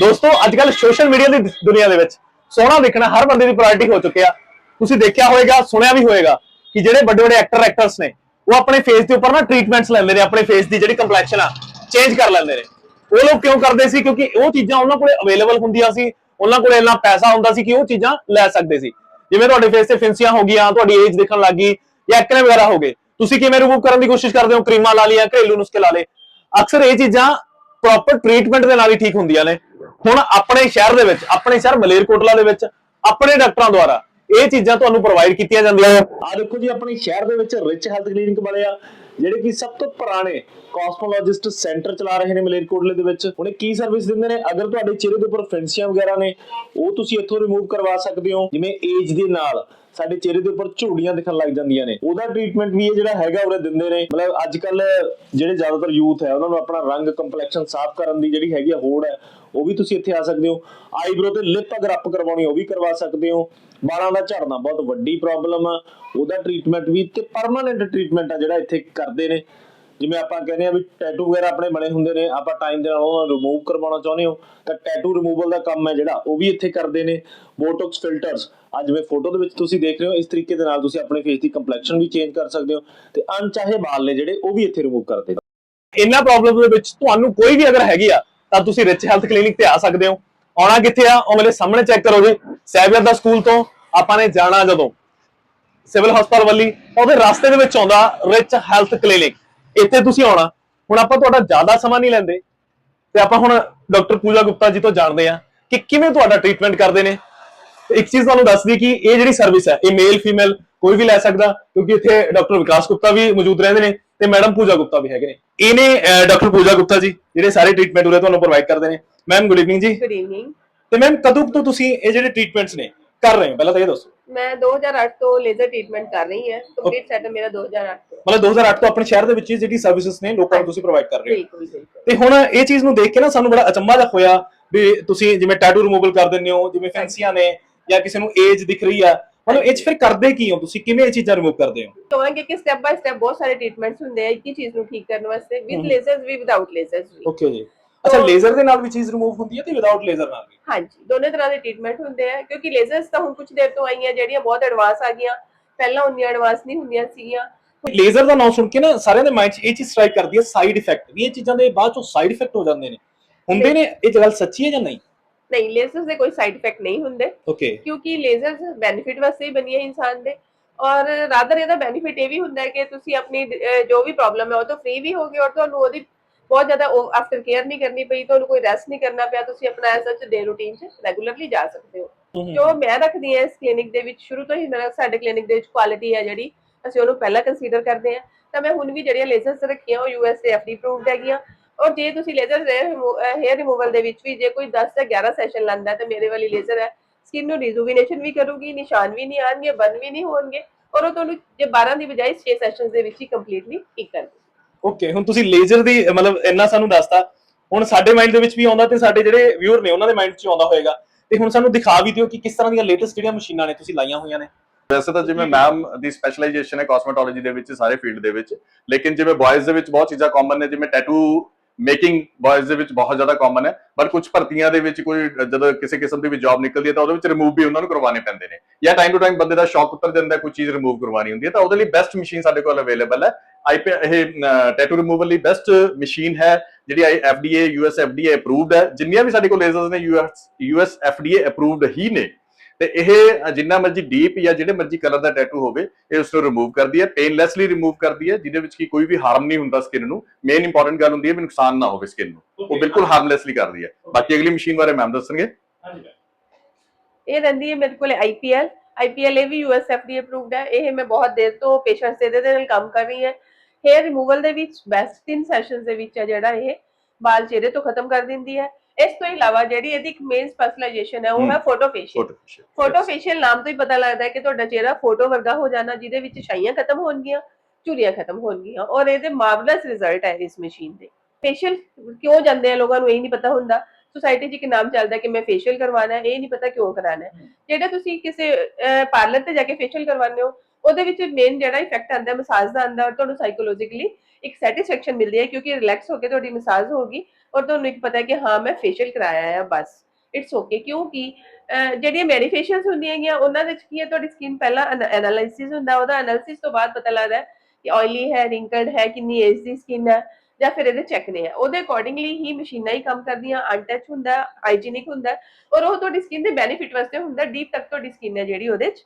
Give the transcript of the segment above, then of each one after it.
ਦੋਸਤੋ ਅੱਜ ਕੱਲ ਸੋਸ਼ਲ ਮੀਡੀਆ ਦੀ, ਦੁਨੀਆ ਦੇ ਵਿੱਚ ਸੋਹਣਾ ਦੇਖਣਾ ਹਰ ਬੰਦੇ ਦੀ ਪ੍ਰਾਇੋਰਟੀ ਹੋ ਚੁੱਕਿਆ। ਤੁਸੀਂ ਦੇਖਿਆ ਹੋਵੇਗਾ, ਸੁਣਿਆ ਵੀ ਹੋਵੇਗਾ ਕਿ ਜਿਹੜੇ ਵੱਡੇ ਵੱਡੇ ਐਕਟਰ ਐਕਟਰਸ ਨੇ, ਉਹ ਆਪਣੇ ਫੇਸ ਦੇ ਉੱਪਰ ਨਾ ਟ੍ਰੀਟਮੈਂਟਸ ਲੈਂਦੇ ਨੇ, ਆਪਣੇ ਫੇਸ ਦੀ ਜਿਹੜੀ ਕੰਪਲੈਕਸ਼ਨ ਆ ਚੇਂਜ ਕਰ ਲੈਂਦੇ ਨੇ। ਉਹ ਲੋਕ ਕਿਉਂ ਕਰਦੇ ਸੀ? ਕਿਉਂਕਿ ਉਹ ਚੀਜ਼ਾਂ ਉਹਨਾਂ ਕੋਲੇ ਅਵੇਲੇਬਲ ਹੁੰਦੀਆਂ ਸੀ, ਉਹਨਾਂ ਕੋਲੇ ਇੰਨਾ ਪੈਸਾ ਹੁੰਦਾ ਸੀ ਕਿ ਉਹ ਚੀਜ਼ਾਂ ਲੈ ਸਕਦੇ ਸੀ। ਜਿਵੇਂ ਤੁਹਾਡੇ ਫੇਸ ਤੇ ਫਿੰਸੀਆਂ ਹੋ ਗਈਆਂ, ਤੁਹਾਡੀ ਏਜ ਦੇਖਣ ਲੱਗ ਗਈ, ਜਾਂ ਐਕਨੇ ਵਗੈਰਾ ਹੋ ਗਏ, ਤੁਸੀਂ ਕਿਵੇਂ ਰਿਮੂਵ ਕਰਨ ਦੀ ਕੋਸ਼ਿਸ਼ ਕਰਦੇ ਹੋ? ਕਰੀਮਾਂ ਲਾ ਲਈਆਂ, ਘਰੇਲੂ ਨੁਸਖੇ ਲਾ ਲਏ। ਅਕਸਰ ਇਹ ਚੀਜ਼ਾਂ ਪ੍ਰੋਪਰ ਟ੍ਰੀਟਮੈਂਟ ਦੇ ਨਾਲ ਹੀ ਠੀਕ ਹੁੰਦੀਆਂ ਨੇ। ਹੁਣ ਆਪਣੇ ਸ਼ਹਿਰ ਦੇ ਵਿੱਚ, ਆਪਣੇ ਸ਼ਹਿਰ ਮਲੇਰਕੋਟਲਾ ਦੇ ਵਿੱਚ, ਆਪਣੇ ਡਾਕਟਰਾਂ ਦੁਆਰਾ ਇਹ ਚੀਜ਼ਾਂ ਤੁਹਾਨੂੰ ਪ੍ਰੋਵਾਈਡ ਕੀਤੀਆਂ ਜਾਂਦੀਆਂ ਆ ਦੇਖੋ ਜੀ, ਆਪਣੇ ਸ਼ਹਿਰ ਦੇ ਵਿੱਚ ਰਿਚ ਹੈਲਥ ਕਲੀਨਿਕ ਵਾਲੇ ਆ। ਜਿਹੜੇ ਕਿ ਸਭ ਤੋਂ ਪੁਰਾਣੇ ਕਾਸਮੋਲੋਜਿਸਟ ਸੈਂਟਰ ਚਲਾ ਰਹੇ ਨੇ ਮਲੇਰਕੋਟਲੇ ਦੇ ਵਿੱਚ। ਉਹਨੇ ਕੀ ਸਰਵਿਸ ਦਿੰਦੇ ਨੇ? ਅਗਰ ਤੁਹਾਡੇ ਚਿਹਰੇ ਦੇ ਉੱਪਰ ਫਿੰਸੀਆਂ ਵਗੈਰਾ ਨੇ, ਉਹ ਤੁਸੀਂ ਇੱਥੋਂ ਰਿਮੂਵ ਕਰਵਾ ਸਕਦੇ ਹੋ। ਜਿਵੇਂ ਏਜ ਦੇ ਨਾਲ ਸਾਡੇ ਚਿਹਰੇ ਦੇ ਉੱਪਰ ਝੁਰੜੀਆਂ ਦਿਖਣ ਲੱਗ ਜਾਂਦੀਆਂ ਨੇ। ਉਹਦਾ ਟ੍ਰੀਟਮੈਂਟ ਵੀ ਇਹ ਜਿਹੜਾ ਹੈਗਾ ਉਹਰੇ ਦਿੰਦੇ ਨੇ। ਮਤਲਬ ਅੱਜ ਕੱਲ ਜਿਹੜੇ ਜ਼ਿਆਦਾਤਰ ਯੂਥ ਹੈ, ਉਹਨਾਂ ਨੂੰ ਆਪਣਾ ਰੰਗ ਕੰਪਲੈਕਸ਼ਨ ਸਾਫ਼ ਕਰਨ ਦੀ ਜਿਹੜੀ ਹੈਗੀ ਆ ਹੋੜ ਹੈ, ਉਹ ਵੀ ਤੁਸੀਂ ਇੱਥੇ ਆ ਸਕਦੇ ਹੋ। ਆਈਬ੍ਰੋ ਤੇ ਲਿਪ ਅਗਰ ਅਪ ਕਰਵਾਉਣੀ ਉਹ ਵੀ ਕਰਵਾ ਸਕਦੇ ਹੋ। ਵਾਲਾਂ ਦਾ ਝੜਨਾ ਬਹੁਤ ਵੱਡੀ ਪ੍ਰੋਬਲਮ ਆ। ਉਹਦਾ ਟ੍ਰੀਟਮੈਂਟ ਵੀ ਤੇ ਪਰਮਾਨੈਂਟ ਟ੍ਰੀਟਮੈਂਟ ਆ ਜਿਹੜਾ ਇੱਥੇ ਕਰਦੇ ਨੇ। ਜਿਵੇਂ ਆਪਾਂ ਕਹਿੰਦੇ ਆ ਵੀ ਟੈਟੂ ਵਗੈਰਾ ਆਪਣੇ ਬਣੇ ਹੁੰਦੇ ਨੇ, ਆਪਾਂ ਟਾਈਮ ਦੇ ਨਾਲ ਉਹਨਾਂ ਨੂੰ ਰਿਮੂਵ ਕਰਵਾਉਣਾ ਚਾਹੁੰਦੇ ਹੋ, ਤਾਂ ਟੈਟੂ ਰਿਮੂਵਲ ਦਾ ਕੰਮ ਹੈ ਜਿਹੜਾ, ਉਹ ਵੀ ਇੱਥੇ ਕਰਦੇ ਨੇ। ਬੋਟੌਕਸ ਫਿਲਟਰਸ ਅੱਜ ਜਿਵੇਂ ਫੋਟੋ ਦੇ ਵਿੱਚ ਤੁਸੀਂ ਦੇਖ ਰਹੇ ਹੋ, ਇਸ ਤਰੀਕੇ ਦੇ ਨਾਲ ਤੁਸੀਂ ਆਪਣੇ ਫੇਸ ਦੀ ਕੰਪਲੈਕਸ਼ਨ ਵੀ ਚੇਂਜ ਕਰ ਸਕਦੇ ਹੋ ਤੇ ਅਣਚਾਹੇ ਵਾਲ ਨੇ ਜਿਹੜੇ, ਉਹ ਵੀ ਇੱਥੇ ਰਿਮੂਵ ਕਰਦੇ ਨੇ। ਇਹਨਾਂ ਪ੍ਰੋਬਲਮ ਦੇ ਵਿੱਚ ਤੁਹਾਨੂੰ ਕੋਈ ਵੀ ਅਗਰ ਹੈਗੀ ਆ, ਤਾਂ ਤੁਸੀਂ ਰਿਚ ਹੈਲਥ ਕਲੀਨਿਕ ਤੇ ਆ ਸਕਦੇ ਹੋ। ਆਉਣਾ ਕਿੱਥੇ ਆ, ਉਹ ਮੇਰੇ ਸਾਹਮਣੇ ਚੈੱਕ ਕਰੋ ਜੀ। ਸੈਵੀਅਰ ਸਕੂਲ ਤੋਂ ਆਪਾਂ ਨੇ ਜਾਣਾ ਜਦੋਂ। ਸਿਵਲ ਹਸਪਤਾਲ ਵੱਲੀ ਉਹਦੇ ਰਸਤੇ ਦੇ ਵਿੱਚ ਆਉਂਦਾ ਰਿਚ ਹੈਲਥ ਕਲੀਨਿਕ ਇੱਥੇ ਤੁਸੀਂ ਆਉਣਾ। ਹੁਣ ਆਪਾਂ ਤੁਹਾਡਾ ਜ਼ਿਆਦਾ ਸਮਾਂ ਨਹੀਂ ਲੈਂਦੇ। ਤੇ ਆਪਾਂ ਹੁਣ ਡਾਕਟਰ ਪੂਜਾ ਗੁਪਤਾ ਜੀ ਤੋਂ ਜਾਣਦੇ ਆ ਕਿ ਕਿਵੇਂ ਤੁਹਾਡਾ ਟ੍ਰੀਟਮੈਂਟ ਕਰਦੇ ਨੇ। ਇੱਕ ਚੀਜ਼ ਤੁਹਾਨੂੰ ਦੱਸ ਦਈ ਕਿ ਇਹ ਜਿਹੜੀ ਸਰਵਿਸ ਹੈ ਇਹ ਮੇਲ ਫੀਮੇਲ ਕੋਈ ਵੀ ਲੈ ਸਕਦਾ ਕਿਉਂਕਿ ਇੱਥੇ ਡਾਕਟਰ ਵਿਕਾਸ ਗੁਪਤਾ ਵੀ ਮੌਜੂਦ ਰਹਿੰਦੇ ਨੇ ਤੇ ਮੈਡਮ ਪੂਜਾ ਗੁਪਤਾ ਵੀ ਹੈਗੇ ਨੇ। ਇਹਨੇ ਡਾਕਟਰ ਪੂਜਾ ਗੁਪਤਾ ਜੀ ਜਿਹੜੇ ਸਾਰੇ ਟ੍ਰੀਟਮੈਂਟ ਉਰੇ ਤੁਹਾਨੂੰ ਪ੍ਰੋਵਾਈਡ ਕਰਦੇ ਨੇ। Ma'am good evening ji. Good evening ਤੇ ਮੈਮ ਕਦੋਂ ਤੋਂ ਤੁਸੀਂ ਇਹ ਜਿਹੜੇ ਟ੍ਰੀਟਮੈਂਟਸ ਨੇ ਕਰ ਰਹੇ ਹੋ? ਪਹਿਲਾਂ ਤਾਂ ਇਹ ਦੱਸੋ। ਮੈਂ 2008 ਤੋਂ ਲੇਜ਼ਰ ਟ੍ਰੀਟਮੈਂਟ ਕਰ ਰਹੀ ਹਾਂ। ਕੰਪਲੀਟ ਸੈਟਅਪ ਮੇਰਾ 2008 ਤੋਂ। ਮਤਲਬ 2008 ਤੋਂ ਆਪਣੇ ਸ਼ਹਿਰ ਦੇ ਵਿੱਚ ਜਿਹੜੀ ਸਰਵਿਸਿਜ਼ ਨੇ ਲੋਕਾਂ ਨੂੰ ਤੁਸੀਂ ਪ੍ਰੋਵਾਈਡ ਕਰ ਰਹੇ ਹੋ। ਬਿਲਕੁਲ ਬਿਲਕੁਲ। ਤੇ ਹੁਣ ਇਹ ਚੀਜ਼ ਨੂੰ ਦੇਖ ਕੇ ਨਾ ਸਾਨੂੰ ਬੜਾ ਅਚੰਭਾ ਜਿਹਾ ਹੋਇਆ ਵੀ ਤੁਸੀਂ ਜਿਵੇਂ ਟੈਟੂ ਰਿਮੂਵਲ ਕਰ ਦਿੰਦੇ ਹੋ ਜਿਵੇਂ ਫੈਂਸੀਆਂ ਨੇ ਜਾਂ ਕਿਸੇ ਨੂੰ ਏਜ ਦਿਖ ਰਹੀ ਆ। ਮਤਲਬ ਇਹ 'ਚ ਫਿਰ ਕਰਦੇ ਕੀ ਹੋ? ਤੁਸੀਂ ਕਿਵੇਂ ਇਹ ਚੀਜ਼ਾਂ ਰਿਮੂਵ ਕਰਦੇ ਹੋ? ਕਹਾਂਗੇ ਕਿ ਸਟੈਪ ਬਾਈ ਸਟੈਪ ਬਹੁਤ ਸਾਰੇ ਟ੍ਰੀਟਮੈਂਟਸ ਹੁੰਦੇ ਆ ਇੱਕ ਹੀ ਚੀਜ਼ ਨੂੰ ਠੀਕ ਕਰਨ ਵਾਸਤੇ ਵਿਦ। ਲੇਜ਼ਰਸ ਵੀ ਵਿਦਆਊਟ ਲੇਜ਼ਰਸ ਵੀ। ਓਕੇ ਜੀ। ਅੱਛਾ ਲੇਜ਼ਰ ਦੇ ਨਾਲ ਵੀ ਚੀਜ਼ ਰਿਮੂਵ ਹੁੰਦੀ ਹੈ ਤੇ ਵਿਦਆਊਟ ਲੇਜ਼ਰ ਨਾਲ ਵੀ? ਹਾਂਜੀ ਦੋਨੇ ਤਰ੍ਹਾਂ ਦੇ ਟ੍ਰੀਟਮੈਂਟ ਹੁੰਦੇ ਆ ਕਿਉਂਕਿ ਲੇਜ਼ਰਸ ਤਾਂ ਹੁਣ ਕੁਝ ਦੇਰ ਤੋਂ ਆਈਆਂ ਜਿਹੜੀਆਂ ਬਹੁਤ ਐਡਵਾਂਸ ਆ ਗਈਆਂ। ਪਹਿਲਾਂ ਉਨੀਆਂ ਐਡਵਾਂਸ ਨਹੀਂ ਹੁੰਦੀਆਂ ਸੀਗੀਆਂ। ਲੇਜ਼ਰ ਦਾ ਨਾਮ ਸੁਣ ਕੇ ਨਾ ਸਾਰਿਆਂ ਦੇ ਮਾਈਂਡ 'ਚ ਇਹ ਚੀਜ਼ ਸਟ੍ਰਾਈਕ ਕਰਦੀ ਹੈ ਸਾਈਡ ਇਫੈਕਟ ਵੀ ਇਹ ਚੀਜ਼ਾਂ ਦੇ ਬਾਅਦ ਚੋਂ ਸਾਈਡ ਇਫੈਕਟ ਹੋ ਜਾਂਦੇ ਨੇ। ਹੁੰਦੇ ਨੇ ਇਹ ਗੱਲ ਸੱਚੀ ਹੈ ਜਾਂ ਨਹੀਂ? ਨਹੀਂ ਲੇਜ਼ਰਸ ਦੇ ਕੋਈ ਸਾਈਡ ਇਫੈਕਟ ਨਹੀਂ ਹੁੰਦੇ। ਓਕੇ ਕਿਉਂਕਿ ਲੇਜ਼ਰਸ ਬੈਨੀਫਿਟ ਵਾਸਤੇ ਹੀ ਬਣੀ ਹੈ ਇਨਸਾਨ ਦੇ। ਔਰ ਰਾਦਰ ਇਹਦਾ ਬੈਨੀਫਿਟ ਇਹ ਵੀ ਹੁੰਦਾ ਹੈ ਕਿ ਤੁਸੀਂ ਆਪਣੀ ਜੋ ਵੀ ਪ੍ਰੋਬਲਮ ਹੈ ਉਹ ਤੋਂ ਫ੍ਰੀ ਵੀ ਹੋਗੇ ਔਰ ਤੁਹਾਨੂੰ ਉਹਦੀ ਬਹੁਤ ਜ਼ਿਆਦਾ ਆਫਟਰ ਕੇਅਰ ਨਹੀਂ ਕਰਨੀ ਪਈ ਤੁਹਾਨੂੰ ਕੋਈ ਰੈਸਟ ਨਹੀਂ ਕਰਨਾ ਪਿਆ ਤੁਸੀਂ ਆਪਣਾ ਐਸ ਸੱਚ ਡੇ ਰੂਟੀਨ 'ਚ ਰੈਗੂਲਰਲੀ ਜਾ ਸਕਦੇ ਹੋ। ਜੋ ਮੈਂ ਰੱਖਦੀ ਹਾਂ ਇਸ ਕਲੀਨਿਕ ਦੇ ਵਿੱਚ ਸ਼ੁਰੂ ਤੋਂ ਹੀ ਮੇਰਾ ਸਾਡੇ ਕਲੀਨਿਕ ਦੇ ਵਿੱਚ ਕੁਆਲਿਟੀ ਹੈ ਜਿਹੜੀ ਅਸੀਂ ਉਹਨੂੰ ਪਹਿਲਾਂ ਕੰਸੀਡਰ ਕਰਦੇ ਹਾਂ। ਤਾਂ ਮੈਂ ਹੁਣ ਵੀ ਜਿਹੜੀਆਂ ਲੇਜ਼ਰਸ ਰੱਖੀਆਂ ਉਹ ਯੂਐਸ ਦੇ ਐਫਡੀ ਅਪਰੂਵਡ ਹੈਗੀਆਂ। ਔਰ ਜੇ ਤੁਸੀਂ ਲੇਜ਼ਰ ਹੇਅਰ ਰਿਮੂਵਲ ਦੇ ਵਿੱਚ ਵੀ ਜੇ ਕੋਈ 10 ਜਾਂ 11 ਸੈਸ਼ਨ ਲੈਂਦਾ ਤਾਂ ਮੇਰੇ ਵਾਲੀ ਲੇਜ਼ਰ ਹੈ। ਸਕਿਨ ਨੂੰ ਰਿਜੂਵੀਨੇਸ਼ਨ ਵੀ ਕਰੂਗੀ ਨਿਸ਼ਾਨ ਵੀ ਨਹੀਂ ਆਣਗੇ ਬਰਨ ਵੀ ਨਹੀਂ ਹੋਣਗੇ। ਔਰ ਉਹ ਤੁਹਾਨੂੰ ਜੇ 12 ਦੀ ਬਜਾਏ 6 ਸੈਸ਼ਨਸ ਦੇ ਵਿੱਚ ਹੀ ਕੰਪਲੀਟਲੀ ਠੀਕ ਕਰ ਦੇਗੀ ਓਕੇ ਹੁਣ ਤੁਸੀਂ ਲੇਜ਼ਰ ਦੀ, ਮਤਲਬ ਇੰਨਾ ਸਾਨੂੰ ਦੱਸਤਾ। ਹੁਣ ਸਾਡੇ ਮਾਈਂਡ ਦੇ ਵਿੱਚ ਵੀ ਆਉਂਦਾ ਤੇ ਸਾਡੇ ਜਿਹੜੇ ਵਿਊਅਰ ਨੇ, ਉਹਨਾਂ ਦੇ ਮਾਈਂਡ 'ਚ ਆਉਂਦਾ ਹੋਏਗਾ। ਤੇ ਹੁਣ ਸਾਨੂੰ ਦਿਖਾ ਵੀ ਦਿਓ ਕਿ ਕਿਸ ਤਰ੍ਹਾਂ ਦੀਆਂ ਲੇਟੈਸਟ ਜਿਹੜੀਆਂ ਮਸ਼ੀਨਾਂ ਨੇ ਤੁਸੀਂ ਲਾਈਆਂ ਹੋਈਆਂ ਨੇ। ਵੈਸੇ ਤਾਂ ਜਿਵੇਂ ਮੈਮ ਦੀ ਸਪੈਸ਼ਲਾਈਜੇਸ਼ਨ ਹੈ ਕਾਸਮੈਟੋਲੋਜੀ ਦੇ ਵਿੱਚ, ਸਾਰੇ ਫੀਲਡ ਦੇ ਵਿੱਚ। ਲੇਕਿਨ ਜਿਵੇਂ ਬॉयਜ਼ ਦੇ ਵਿੱਚ ਬਹੁਤ ਚੀਜ਼ਾਂ ਕਾਮਨ ਨੇ, ਜਿਵੇਂ ਟੈਟੂ ਮੇਕਿੰਗ ਬॉयਜ਼ ਦੇ ਵਿੱਚ ਬਹੁਤ ਜ਼ਿਆਦਾ ਕਾਮਨ ਹੈ। ਪਰ ਕੁਝ ਭਰਤੀਆਂ ਦੇ ਵਿੱਚ ਕੋਈ, ਜਦੋਂ ਕਿਸੇ ਕਿਸਮ ਦੀ ਵੀ ਜੌਬ ਨਿਕਲਦੀ ਹੈ ਤਾਂ ਉਹਦੇ ਵਿੱਚ ਰਿਮੂਵ ਵੀ ਉਹਨਾਂ ਨੂੰ ਕਰਵਾਉਣੇ ਪੈਂਦੇ ਨੇ। ਜਾਂ ਟਾਈਮ ਟੂ ਟਾਈਮ ਬੰਦੇ ਦਾ ਸ਼ੌਕ ਉਤਰ ਜਾਂਦਾ, ਕੋਈ ਚੀਜ਼ ਰਿਮੂਵ ਕਰਵਾਉਣੀ ਹੁੰਦੀ ਹੈ, ਤਾਂ ਉਹਦੇ ਲਈ ਬੈਸਟ ਮਸ਼ੀਨ ਸਾਡੇ ਕੋਲ ਅਵੇਲੇਬਲ ਹੈ। ਆਈਪੀ ਇਹ ਟੈਟੂ ਰਿਮੂਵਲ ਲਈ ਬੈਸਟ ਮਸ਼ੀਨ ਹੈ ਜਿਹੜੀ ਐਫਡੀਏ ਯੂਐਸ ਐਫਡੀਏ ਅਪਰੂਵਡ ਹੈ। ਜਿੰਨੀਆਂ ਵੀ ਸਾਡੇ ਕੋਲ ਲੇਜ਼ਰਸ ਨੇ ਯੂਐਸ ਯੂਐਸ ਐਫਡੀਏ ਅਪਰੂਵਡ ਹੀ ਨੇ। ਤੇ ਇਹ ਜਿੰਨਾ ਮਰਜ਼ੀ ਡੀਪ ਜਾਂ ਜਿਹੜੇ ਮਰਜ਼ੀ ਕਲਰ ਦਾ ਟੈਟੂ ਹੋਵੇ ਇਹ ਉਸ ਨੂੰ ਰਿਮੂਵ ਕਰਦੀ ਹੈ ਪੇਨਲੈਸਲੀ ਰਿਮੂਵ ਕਰਦੀ ਹੈ ਜਿਹਦੇ ਵਿੱਚ ਕੀ ਕੋਈ ਵੀ ਹਾਰਮ ਨਹੀਂ ਹੁੰਦਾ ਸਕਿਨ ਨੂੰ। ਮੇਨ ਇੰਪੋਰਟੈਂਟ ਗੱਲ ਹੁੰਦੀ ਹੈ ਵੀ ਨੁਕਸਾਨ ਨਾ ਹੋਵੇ ਸਕਿਨ ਨੂੰ। ਉਹ ਬਿਲਕੁਲ ਹਾਰਮਲੈਸਲੀ ਕਰਦੀ ਹੈ। ਬਾਕੀ ਅਗਲੀ ਮਸ਼ੀਨ ਬਾਰੇ ਮੈਮ ਦੱਸਣਗੇ। ਇਹ ਰਹਿੰਦੀ ਹੈ ਮੇਰੇ ਕੋਲ ਆਈਪੀਐਲ ਆਈਪੀਐਲ ਇਹ ਵੀ ਯੂਐਸਐਫਡੀ ਅਪਰੂਵਡ ਹੈ। ਇਹ ਮੈਂ ਬਹੁਤ ਦੇਰ ਤੋਂ ਪੇਸ਼ੈਂਟਸ ਦੇ ਦੇ ਨਾਲ ਕੰਮ ਕਰ ਰਹੀ ਹਾਂ। ਹੇਅਰ ਰਿਮੂਵਲ ਦੇ ਵਿੱਚ ਬੈਸਟ ਤਿੰਨ ਸੈਸ਼ਨਸ ਦੇ ਵਿੱਚ ਹੈ ਜਿਹੜਾ ਇਹ ਵਾਲ ਚਿਹਰੇ ਤੋਂ ਖਤਮ ਕਰ ਦਿੰਦੀ ਹੈ। ਇਸ ਤੋਂ ਇਲਾਵਾ ਜਿਹੜੀ ਇਹਦੀ ਇੱਕ ਮੇਨ ਸਪੈਸ਼ਲਾਈਜੇਸ਼ਨ ਹੈ ਉਹ ਹੈ। ਫੋਟੋ ਫੇਸ਼ੀਅਲ ਫੋਟੋ ਫੇਸ਼ੀਅਲ ਨਾਮ ਤੋਂ ਹੀ ਪਤਾ ਲੱਗਦਾ ਹੈ ਕਿ ਤੁਹਾਡਾ ਚਿਹਰਾ ਫੋਟੋ ਵਰਗਾ ਹੋ ਜਾਣਾ ਜਿਹਦੇ ਵਿੱਚ ਛਾਈਆਂ ਖਤਮ ਹੋਣਗੀਆਂ ਝੁਰੀਆਂ ਖਤਮ ਹੋਣਗੀਆਂ ਔਰ ਇਹਦੇ ਮਾਰਵਲਸ ਰਿਜ਼ਲਟ ਹੈ ਇਸ ਮਸ਼ੀਨ ਦੇ। ਫੇਸ਼ੀਅਲ ਕਿਉਂ ਜਾਂਦੇ ਆ ਲੋਕਾਂ ਨੂੰ ਇਹ ਨਹੀਂ ਪਤਾ ਹੁੰਦਾ। ਸੋਸਾਇਟੀ 'ਚ ਇੱਕ ਨਾਮ ਚੱਲਦਾ ਕਿ ਮੈਂ ਫੇਸ਼ੀਅਲ ਕਰਵਾਉਣਾ ਹੈ ਇਹ ਨਹੀਂ ਪਤਾ ਕਿਉਂ ਕਰਾਉਣਾ ਹੈ। ਜਿਹੜਾ ਤੁਸੀਂ ਕਿਸੇ ਪਾਰਲਰ ਤੇ ਜਾ ਕੇ ਫੇਸ਼ੀਅਲ ਕਰਵਾਉਂਦੇ ਹੋ ਉਹਦੇ ਵਿੱਚ ਮੇਨ ਜਿਹੜਾ ਇਫੈਕਟ ਆਂਦਾ ਮਸਾਜ ਦਾ ਆਂਦਾ ਤੁਹਾਨੂੰ ਸਾਈਕੋਲੋਜੀਕਲੀ ਇੱਕ ਸੈਟੀਸਫੈਕਸ਼ਨ ਮਿਲਦੀ ਹੈ ਕਿਉਂਕਿ ਰਿਲੈਕਸ ਹੋ ਕੇ ਤੁਹਾਡੀ ਮਸਾਜ ਹੋਗੀ ਔਰ ਤੁਹਾਨੂੰ ਇੱਕ ਪਤਾ ਹੈ ਕਿ ਹਾਂ ਮੈਂ ਫੇਸ਼ੀਅਲ ਕਰਾਇਆ ਹੈ ਬਸ। ਇਟਸ ਓਕੇ ਕਿਉਂਕਿ ਜਿਹੜੀਆਂ ਮੈਡੀਫੇਸ਼ੀਅਲਸ ਹੁੰਦੀਆਂ ਹੈਗੀਆਂ ਉਹਨਾਂ ਵਿੱਚ ਕੀ ਹੈ ਤੁਹਾਡੀ ਸਕਿਨ ਪਹਿਲਾਂ ਐਨਾਲਿਸਿਸ ਹੁੰਦਾ ਉਹਦਾ ਐਨਾਲਿਸਿਸ ਤੋਂ ਬਾਅਦ ਪਤਾ ਲੱਗਦਾ ਹੈ ਕਿ ਆਇਲੀ ਹੈ ਰਿੰਕਲਡ ਹੈ ਕਿੰਨੀ ਏਜ ਦੀ ਸਕਿਨ ਹੈ ਜਾਂ ਫਿਰ ਇਹਦੇ ਚੈੱਕ ਨੇ ਹੈ ਉਹਦੇ ਅਕੋਰਡਿੰਗਲੀ ਹੀ ਮਸ਼ੀਨਾਂ ਹੀ ਕੰਮ ਕਰਦੀਆਂ ਅਨਟੱਚ ਹੁੰਦਾ ਹਾਈਜੀਨਿਕ ਹੁੰਦਾ ਹੈ, ਔਰ ਉਹ ਤੁਹਾਡੀ ਸਕਿਨ ਦੇ ਬੈਨੀਫਿਟ ਵਾਸਤੇ ਹੁੰਦਾ ਡੀਪ ਤੱਕ ਤੁਹਾਡੀ ਸਕਿਨ ਹੈ ਜਿਹੜੀ ਉਹਦੇ ਚ।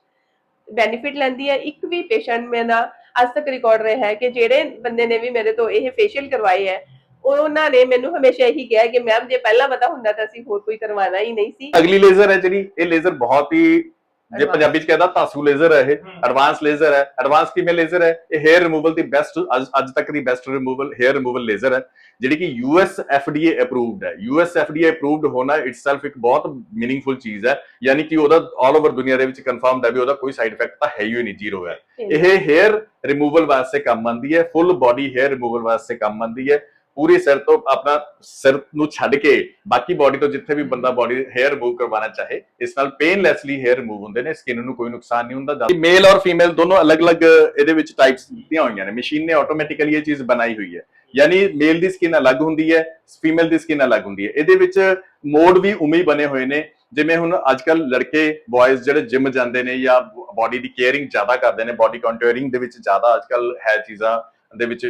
ਬੈਨੀਫਿਟ ਲੈਂਦੀ ਹੈ। ਇੱਕ ਵੀ ਪੇਸ਼ੈਂਟ ਮੇਰਾ ਅੱਜ ਤੱਕ ਰਿਕਾਰਡ ਰਿਹਾ ਹੈ ਕਿ ਜਿਹੜੇ ਬੰਦੇ ਨੇ ਵੀ ਮੇਰੇ ਤੋਂ ਇਹ ਫੇਸ਼ੀਅਲ ਕਰਵਾਏ ਹੈ ਉਹ- ਉਹਨਾਂ ਨੇ ਮੈਨੂੰ ਹਮੇਸ਼ਾ ਇਹੀ ਕਿਹਾ ਕਿ ਮੈਮ ਜੇ ਪਹਿਲਾਂ ਪਤਾ ਹੁੰਦਾ ਤਾਂ ਅਸੀਂ ਹੋਰ ਕੋਈ ਕਰਵਾਉਣਾ ਹੀ ਨਹੀਂ ਸੀ। ਅਗਲੀ ਲੇਜ਼ਰ ਹੈ ਜਿਹੜੀ, ਇਹ ਲੇਜ਼ਰ ਬਹੁਤ ਹੀ ਜੇ. ਪੰਜਾਬੀ ਚ ਕਹਿੰਦਾ ਧਾਸੂ ਲੇਜ਼ਰ ਹੈ ਇਹ ਐਡਵਾਂਸ ਲੇਜ਼ਰ ਹੈ। ਐਡਵਾਂਸ ਕਿਵੇਂ ਲੇਜ਼ਰ ਹੈ? ਇਹ ਹੇਅਰ ਰਿਮੂਵਲ ਦੀ ਬੈਸਟ ਅੱਜ ਤੱਕ ਦੀ best removal hair removal laser ਹੈ ਜਿਹੜੀ ਕਿ ਯੂਐਸ ਐਫਡੀਏ ਅਪਰੂਵਡ ਹੈ। ਯੂਐਸ ਐਫਡੀਏ ਅਪਰੂਵਡ ਹੋਣਾ ਇਟਸੈਲਫ ਇੱਕ ਬਹੁਤ ਮੀਨਿੰਗਫੁਲ ਚੀਜ਼ ਹੈ ਯਾਨੀ ਕਿ ਉਹਦਾ ਆਲ ਓਵਰ ਦੁਨੀਆ ਦੇ ਵਿੱਚ ਕਨਫਰਮਡ ਹੈ ਵੀ ਉਹਦਾ ਕੋਈ ਸਾਈਡ ਇਫੈਕਟ ਤਾਂ ਹੈ ਹੀ ਨਹੀਂ ਜ਼ੀਰੋ ਹੈ। ਇਹ ਹੇਅਰ ਰਿਮੂਵਲ ਵਾਸਤੇ ਕੰਮ ਆਉਂਦੀ ਹੈ ਫੁੱਲ ਬਾਡੀ ਹੇਅਰ ਰਿਮੂਵਲ ਵਾਸਤੇ ਕੰਮ ਆਉਂਦੀ ਹੈ। ਪੂਰੇ ਸਿਰ ਤੋਂ ਆਪਣਾ ਸਿਰ ਨੂੰ ਛੱਡ ਕੇ ਬਾਕੀ ਬਾਡੀ ਤੋਂ ਜਿੱਥੇ ਵੀ ਬੰਦਾ ਬਾਡੀ ਹੇਅਰ ਰਿਮੂਵ ਕਰਵਾਉਣਾ ਚਾਹੇ, ਇਸ ਨਾਲ ਪੇਨਲੈਸਲੀ ਹੇਅਰ ਰਿਮੂਵ ਹੁੰਦੇ ਨੇ ਸਕਿਨ ਨੂੰ ਕੋਈ ਨੁਕਸਾਨ ਨਹੀਂ ਹੁੰਦਾ। ਮੇਲ ਔਰ ਫੀਮੇਲ ਦੋਨੋਂ ਅਲੱਗ-ਅਲੱਗ ਇਹਦੇ ਵਿੱਚ ਟਾਈਪਸ ਦਿੱਤੀਆਂ ਹੋਈਆਂ ਨੇ। ਮਸ਼ੀਨ ਨੇ ਆਟੋਮੈਟਿਕਲੀ ਇਹ ਚੀਜ਼ ਬਣਾਈ ਹੋਈ ਹੈ। ਯਾਨੀ ਮੇਲ ਦੀ ਸਕਿਨ ਅਲੱਗ ਹੁੰਦੀ ਹੈ ਫੀਮੇਲ ਦੀ ਸਕਿਨ ਅਲੱਗ ਹੁੰਦੀ ਹੈ। ਇਹਦੇ ਵਿੱਚ ਮੋਡ ਵੀ ਉਵੇਂ ਹੀ ਬਣੇ ਹੋਏ ਨੇ। ਜਿਵੇਂ ਹੁਣ ਅੱਜਕੱਲ ਲੜਕੇ ਬॉयਜ਼ ਜਿਹੜੇ ਜਿਮ ਜਾਂਦੇ ਨੇ ਜਾਂ ਬਾਡੀ ਦੀ ਕੇਅਰਿੰਗ ਜ਼ਿਆਦਾ ਕਰਦੇ ਨੇ ਬਾਡੀ ਕੰਟੂਰਿੰਗ ਦੇ ਵਿੱਚ ਜ਼ਿਆਦਾ ਅੱਜਕੱਲ ਹੈ ਚੀਜ਼ਾਂ। ਦੇ ਵਿੱਚ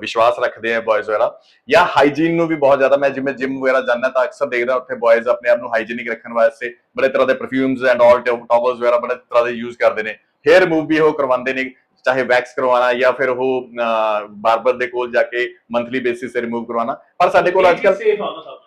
ਵਿਸ਼ਵਾਸ ਰੱਖਦੇ ਆ ਬॉयਜ਼ ਵਗੈਰਾ। ਜਾਂ ਹਾਈਜੀਨ ਨੂੰ ਵੀ ਬਹੁਤ ਜ਼ਿਆਦਾ, ਮੈਂ ਜਿਵੇਂ ਜਿਮ ਵਗੈਰਾ ਜਾਂਦਾ ਤਾਂ ਅਕਸਰ ਦੇਖਦਾ ਉੱਥੇ ਬॉयਜ਼ ਆਪਣੇ ਆਪ ਨੂੰ ਹਾਈਜੀਨਿਕ ਰੱਖਣ ਵਾਸਤੇ ਬੜੇ ਤਰ੍ਹਾਂ ਦੇ ਪਰਫਿਊਮਸ ਐਂਡ ਆਲ ਟਾਵਲਸ ਵਗੈਰਾ ਬੜੇ ਤਰ੍ਹਾਂ ਦੇ ਯੂਜ਼ ਕਰਦੇ ਨੇ। ਹੇਅਰ ਰਿਮੂਵ ਵੀ ਉਹ ਕਰਵਾਉਂਦੇ ਨੇ। ਚਾਹੇ ਵੈਕਸ ਕਰਵਾਉਣਾ ਜਾਂ ਫਿਰ ਉਹ ਬਾਰਬਰ ਦੇ ਕੋਲ ਜਾ ਕੇ ਮੰਥਲੀ ਬੇਸਿਸ ਤੇ ਰਿਮੂਵ ਕਰਵਾਉਣਾ। ਪਰ ਸਾਡੇ ਕੋਲ ਅੱਜਕੱਲ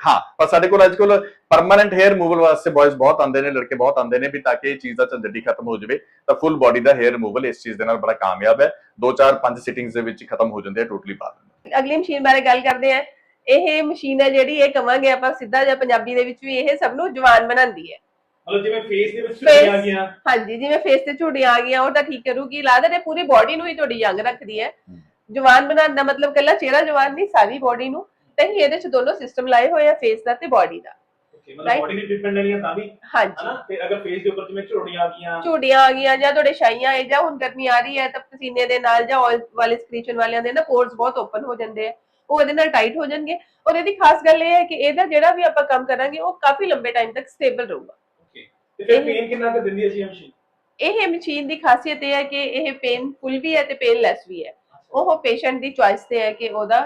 ਹਾਂ ਪਰ ਸਾਡੇ ਕੋਲ ਅੱਜ ਕੋਲ ਪਰਮਨੈਂਟ ਹੇਅਰ ਰਿਮੂਵਲ ਵਾਸਤੇ ਬॉयਜ਼ ਬਹੁਤ ਆਉਂਦੇ ਨੇ ਲੜਕੇ ਬਹੁਤ ਆਉਂਦੇ ਨੇ ਵੀ ਤਾਂ ਕਿ ਇਹ ਚੀਜ਼ ਦਾ ਝੰਜਟ ਖਤਮ ਹੋ ਜਾਵੇ। ਤਾਂ ਫੁੱਲ ਬਾਡੀ ਦਾ ਹੇਅਰ ਰਿਮੂਵਲ ਇਸ ਚੀਜ਼ ਦੇ ਨਾਲ ਬੜਾ ਕਾਮਯਾਬ ਹੈ। 2 4 5 ਸਿਟਿੰਗਸ ਦੇ ਵਿੱਚ ਖਤਮ ਹੋ ਜਾਂਦੇ ਆ ਟੋਟਲੀ ਬਾਅਦ ਅਗਲੀ ਮਸ਼ੀਨ ਬਾਰੇ ਗੱਲ ਕਰਦੇ ਆ ਇਹ ਮਸ਼ੀਨ ਹੈ ਜਿਹੜੀ ਇਹ ਕਵਾਂਗੇ ਆਪਾਂ ਸਿੱਧਾ ਜਿਹਾ ਪੰਜਾਬੀ ਦੇ ਵਿੱਚ ਵੀ ਇਹ ਸਭ ਨੂੰ ਜਵਾਨ ਬਣਾਉਂਦੀ ਹੈ। ਮਤਲਬ ਜਿਵੇਂ ਫੇਸ ਦੇ ਵਿੱਚ ਚੁੜੀਆਂ ਆ ਗਈਆਂ। ਹਾਂਜੀ ਜਿਵੇਂ ਫੇਸ ਤੇ ਝੁੱਡੀਆਂ ਆ ਗਈਆਂ ਉਹ ਤਾਂ ਠੀਕ ਕਰੂਗੀ ਲਾਦਰ ਇਹ ਪੂਰੀ ਬਾਡੀ ਨੂੰ ਹੀ ਤੁਹਾਡੀ ਯੰਗ ਰੱਖਦੀ ਹੈ। ਜਵਾਨ ਬਣਾਉਣ ਦਾ ਮਤਲਬ ਕੱਲਾ ਚਿਹਰਾ ਜਵਾਨ ਨਹੀਂ ਸਾਰੀ ਬਾਡੀ ਨੂੰ। ਤੇ ਅਸੀਂ ਇਹਦੇ ਚ ਦੋਨੋਂ ਸਿਸਟਮ ਲਾਏ ਹੋਏ ਆ ਫੇਸ ਦਾ ਤੇ ਬਾਡੀ ਦਾ। ਮਤਲਬ. ਬੋਡੀ ਦੀ ਟ੍ਰੀਟਮੈਂਟ ਲੈਣੀ ਆ ਤਾਂ ਵੀ? ਹਾਂਜੀ। ਹਨਾ? ਤੇ ਅਗਰ ਫੇਸ ਦੇ ਉੱਪਰ ਜਿਵੇਂ ਝੁਰੜੀਆਂ ਆ ਗਈਆਂ। ਝੁੱਡੀਆਂ ਆ ਗਈਆਂ ਜਾਂ ਤੁਹਾਡੇ ਛਾਈਆਂ ਹੈ ਜਾਂ ਹੁਣ ਗਰਮੀ ਆ ਰਹੀ ਹੈ ਤਾਂ ਪਸੀਨੇ ਦੇ ਨਾਲ ਜਾਂ ਆਇਲ ਵਾਲੇ ਸਕ੍ਰੀਚਨ ਵਾਲਿਆਂ ਦੇ ਨਾ ਪੋਰਸ ਬਹੁਤ ਓਪਨ ਹੋ ਜਾਂਦੇ ਆ। ਉਹ ਇਹਦੇ ਨਾਲ ਟਾਈਟ ਹੋ ਜਾਣਗੇ। ਔਰ ਇਹਦੀ ਖਾਸ ਗੱਲ ਇਹ ਹੈ ਕਿ ਇਹਦਾ ਜਿਹੜਾ ਵੀ ਆਪਾਂ ਕੰਮ ਕਰਾਂਗੇ ਉਹ ਕਾਫੀ ਲੰਬੇ ਟਾਈਮ ਤੱਕ ਸਟੇਬਲ ਰਹੂਗਾ। ਤੇ ਫਿਰ ਪੇਨ ਕਿੰਨਾ ਕੁ ਦਿੰਦੀ ਹੈ ਜੀ ਇਹ ਮਸ਼ੀਨ ਇਹ ਮਸ਼ੀਨ ਦੀ ਖਾਸੀਅਤ ਇਹ ਹੈ ਕਿ ਇਹ ਪੇਨਫੁਲ ਵੀ ਹੈ ਤੇ ਪੇਨਲੈਸ ਵੀ ਹੈ। ਉਹ ਪੇਸ਼ੈਂਟ ਦੀ ਚੁਆਇਸ ਤੇ ਹੈ ਕਿ ਉਹਦਾ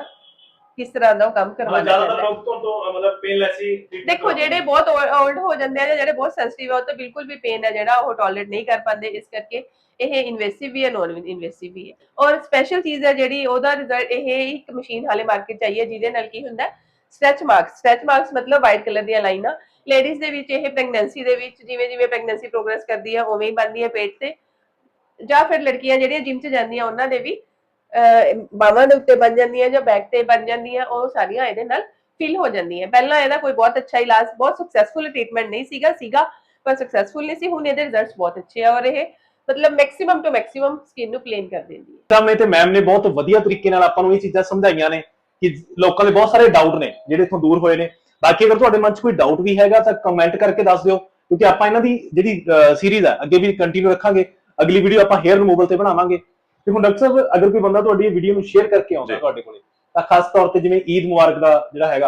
ਕਿਸ ਤਰ੍ਹਾਂ ਦਾ ਕੰਮ ਕਰਵਾਉਣਾ ਜ਼ਿਆਦਾਤਰ ਹੈ। ਲੋਕ ਤੋਂ ਤੋਂ ਮਤਲਬ ਪੇਨਲੈਸ ਹੀ treatment ਦੇਖੋ ਜਿਹੜੇ। ਬਹੁਤ 올ਡ ਹੋ ਜਾਂਦੇ ਆ ਜਾਂ ਜਿਹੜੇ ਬਹੁਤ ਸੈਂਸਿਟਿਵ ਆ ਉਹ ਤਾਂ ਬਿਲਕੁਲ ਵੀ ਪੇਨ ਹੈ ਜਿਹੜਾ ਉਹ ਟੋਲਰੇਟ ਨਹੀਂ ਕਰ ਪਾਉਂਦੇ। ਇਸ ਕਰਕੇ ਇਹ ਇਨਵੇਸਿਵ ਵੀ ਹੈ ਨੋਨ ਇਨਵੇਸਿਵ ਵੀ ਹੈ। ਔਰ ਸਪੈਸ਼ਲ ਚੀਜ਼ ਹੈ ਜਿਹੜੀ ਉਹਦਾ ਰਿਜ਼ਲਟ ਇਹ ਇੱਕ ਮਸ਼ੀਨ ਹਾਲੇ ਮਾਰਕੀਟ ਚਾਹੀਏ ਜਿਹਦੇ ਨਾਲ ਕੀ ਹੁੰਦਾ ਸਟ੍ਰੈਚ ਮਾਰਕਸ ਸਟ੍ਰੈਚ ਮਾਰਕਸ ਮਤਲਬ ਵਾਈਟ ਕਲਰ ਦੀਆਂ ਲਾਈਨਾਂ। ਲੇਡੀਜ਼ ਦੇ ਵਿੱਚ ਇਹ ਪ੍ਰੈਗਨੈਂਸੀ ਦੇ ਵਿੱਚ ਜਿਵੇਂ ਜਿਵੇਂ ਪ੍ਰੈਗਨੈਂਸੀ ਪ੍ਰੋਗਰੈਸ ਕਰਦੀ ਹੈ ਉਵੇਂ ਹੀ ਬਣਦੀ ਹੈ ਪੇਟ ਤੇ। ਜਾਂ ਫਿਰ ਲੜਕੀਆਂ ਜਿਹੜੀਆਂ ਜਿਮ 'ਚ ਜਾਂਦੀਆਂ, ਉਹਨਾਂ ਦੇ ਵੀ ਬਾਹਾਂ ਦੇ ਉੱਤੇ ਬਣ ਜਾਂਦੀਆਂ ਜਾਂ ਬੈਕ ਤੇ ਬਣ ਜਾਂਦੀਆਂ, ਉਹ ਸਾਰੀਆਂ ਇਹਦੇ ਨਾਲ ਫਿਲ ਹੋ ਜਾਂਦੀਆਂ। ਪਹਿਲਾਂ ਇਹਦਾ ਕੋਈ ਬਹੁਤ ਅੱਛਾ ਇਲਾਜ, ਬਹੁਤ ਸਕਸੈਸਫੁਲ ਟ੍ਰੀਟਮੈਂਟ ਨਹੀਂ ਸੀਗਾ ਸੀਗਾ, ਪਰ ਸਕਸੈਸਫੁਲ ਨਹੀਂ ਸੀ। ਹੁਣ ਇਹਦੇ ਰਿਜ਼ਲਟਸ ਬਹੁਤ ਅੱਛੇ ਆ ਔਰ ਇਹ ਮਤਲਬ ਮੈਕਸਿਮਮ ਟੂ ਮੈਕਸਿਮਮ ਸਕਿਨ ਨੂੰ ਪਲੇਨ ਕਰ ਦਿੰਦੀ ਹੈ ਸਾਹਮਣੇ ਤੇ ਮੈਮ ਨੇ ਬਹੁਤ ਵਧੀਆ ਤਰੀਕੇ ਨਾਲ ਆਪਾਂ ਨੂੰ ਇਹ ਚੀਜ਼ਾਂ ਸਮਝਾਈਆਂ ਨੇ ਕਿ ਲੋਕਾਂ ਦੇ ਬਹੁਤ ਸਾਰੇ ਡਾਊਟ ਨੇ, ਜਿਹੜੇ ਇਥੋਂ ਦੂਰ ਹੋਏ ਨੇ। ਬਾਕੀ ਅਗਰ ਤੁਹਾਡੇ ਮਨ 'ਚ ਕੋਈ ਡਾਊਟ ਵੀ ਹੈਗਾ ਤਾਂ ਕਮੈਂਟ ਕਰਕੇ ਦੱਸ ਦਿਓ ਕਿਉਂਕਿ ਆਪਾਂ ਇਹਨਾਂ ਦੀ ਜਿਹੜੀ ਸੀਰੀਜ਼ ਹੈ ਅੱਗੇ ਵੀ ਕੰਟੀਨਿਊ ਰੱਖਾਂਗੇ ਅਗਲੀ ਵੀਡੀਓ ਆਪਾਂ ਹੇਅਰ ਰਿਮੂਵਲ ਤੇ ਬਣਾਵਾਂਗੇ ਤੇ ਹੁਣ ਡਾਕਟਰ ਸਾਹਿਬ ਅਗਰ ਕੋਈ ਬੰਦਾ ਤੁਹਾਡੀ ਇਹ ਵੀਡੀਓ ਨੂੰ ਸ਼ੇਅਰ ਕਰਕੇ ਆਉਂਦਾ। ਤੁਹਾਡੇ ਕੋਲੇ ਤਾਂ ਖਾਸ ਤੌਰ ਤੇ ਜਿਵੇਂ ਈਦ ਮੁਬਾਰਕ ਦਾ ਜਿਹੜਾ ਹੈਗਾ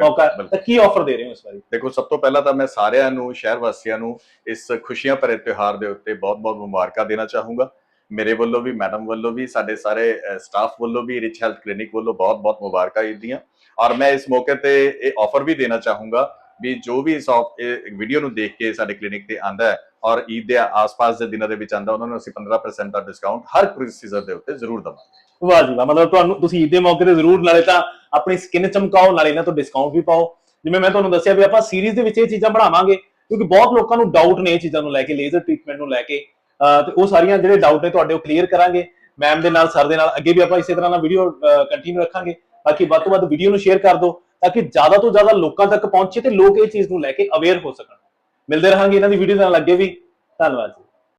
ਮੌਕਾ। ਤਾਂ ਕੀ ਆਫਰ ਦੇ ਰਹੇ ਹੋ ਇਸ ਵਾਰੀ ਦੇਖੋ ਸਭ ਤੋਂ ਪਹਿਲਾਂ ਤਾਂ ਮੈਂ ਸਾਰਿਆਂ ਨੂੰ ਸ਼ਹਿਰ ਵਾਸੀਆਂ ਨੂੰ ਇਸ ਖੁਸ਼ੀਆਂ ਭਰੇ ਤਿਉਹਾਰ ਦੇ ਉੱਤੇ ਬਹੁਤ-ਬਹੁਤ ਮੁਬਾਰਕਾਂ ਦੇਣਾ ਚਾਹੂੰਗਾ ਮੇਰੇ ਵੱਲੋਂ ਵੀ ਮੈਡਮ ਵੱਲੋਂ ਵੀ ਸਾਡੇ ਸਾਰੇ ਸਟਾਫ ਵੱਲੋਂ ਵੀ ਰਿਚ ਹੈਲਥ ਕਲੀਨਿਕ ਵੱਲੋਂ ਬਹੁਤ-ਬਹੁਤ ਮੁਬਾਰਕਾਂ ਈਦ ਦੀਆਂ ਔਰ ਮੈਂ ਇਸ ਮੌਕੇ ਤੇ ਇਹ ਆਫਰ ਵੀ ਦੇਣਾ ਚਾਹੂੰਗਾ ਵੀ ਜੋ ਵੀ ਇਸ ਵੀਡੀਓ ਨੂੰ ਦੇਖ ਕੇ ਸਾਡੇ ਕਲੀਨਿਕ ਤੇ ਆਂਦਾ ਹੈ ਔਰ ਈਦ ਦੇ ਆਸ-ਪਾਸ ਦੇ ਦਿਨਾਂ ਦੇ ਵਿੱਚ ਆਂਦਾ, ਉਹਨਾਂ ਨੂੰ ਅਸੀਂ 15% ਦਾ ਡਿਸਕਾਊਂਟ ਹਰ ਪ੍ਰੋਸੀਜਰ ਦੇ ਉੱਤੇ ਜ਼ਰੂਰ ਦਵਾਂਗੇ। ਵਾਹ ਜੀ ਵਾਹ, ਮਤਲਬ ਤੁਹਾਨੂੰ ਤੁਸੀਂ ਈਦ ਦੇ ਮੌਕੇ ਤੇ ਜ਼ਰੂਰ, ਨਾਲੇ ਤਾਂ ਆਪਣੀ ਸਕਿਨ ਚਮਕਾਓ, ਨਾਲੇ ਇਹਨਾਂ ਤੋਂ ਡਿਸਕਾਊਂਟ ਵੀ ਪਾਓ। ਜਿਵੇਂ ਮੈਂ ਤੁਹਾਨੂੰ ਦੱਸਿਆ ਵੀ ਆਪਾਂ ਸੀਰੀਜ਼ ਦੇ ਵਿੱਚ ਇਹ ਚੀਜ਼ਾਂ ਬਣਾਵਾਂਗੇ, ਕਿਉਂਕਿ ਬਹੁਤ ਲੋਕਾਂ ਨੂੰ ਡਾਊਟ ਨੇ ਇਹ ਚੀਜ਼ਾਂ ਨੂੰ ਲੈ ਕੇ ਲੇਜ਼ਰ ਟ੍ਰੀਟਮੈਂਟ ਨੂੰ ਲੈ ਕੇ। ਤੇ ਉਹ ਸਾਰੀਆਂ ਜਿਹੜੇ ਡਾਊਟ ਨੇ ਤੁਹਾਡੇ ਉਹ ਕਲੀਅਰ ਕਰਾਂਗੇ। ਮੈਮ ਦੇ ਨਾਲ ਸਰ ਦੇ ਨਾਲ, ਅੱਗੇ ਵੀ ਆਪਾਂ ਇਸੇ ਤਰ੍ਹਾਂ ਨਾਲ ਵੀਡੀਓ ਕੰਟੀਨਿਊ ਰੱਖਾਂਗੇ। ਬਾਕੀ ਵੱਧ ਤੋਂ ਵੱਧ ਵੀਡੀਓ ਨੂੰ ਸ਼ੇਅਰ ਕਰ ਦਿਓ ਤਾਂ ਕਿ ਜ਼ਿਆਦਾ ਤੋਂ ਜ਼ਿਆਦਾ ਲੋਕਾਂ ਤੱਕ ਪਹੁੰਚੇ ਤੇ ਲੋਕ ਇਹ ਚੀਜ਼ ਨੂੰ ਲੈ ਕੇ ਅਵੇਅਰ ਹੋ ਸਕਣ। ਮਿਲਦੇ ਰਹਾਂਗੇ ਇਹਨਾਂ ਦੀ ਵੀਡੀਓ ਦੇ ਨਾਲ ਅੱਗੇ ਵੀ। ਧੰਨਵਾਦ ਜੀ।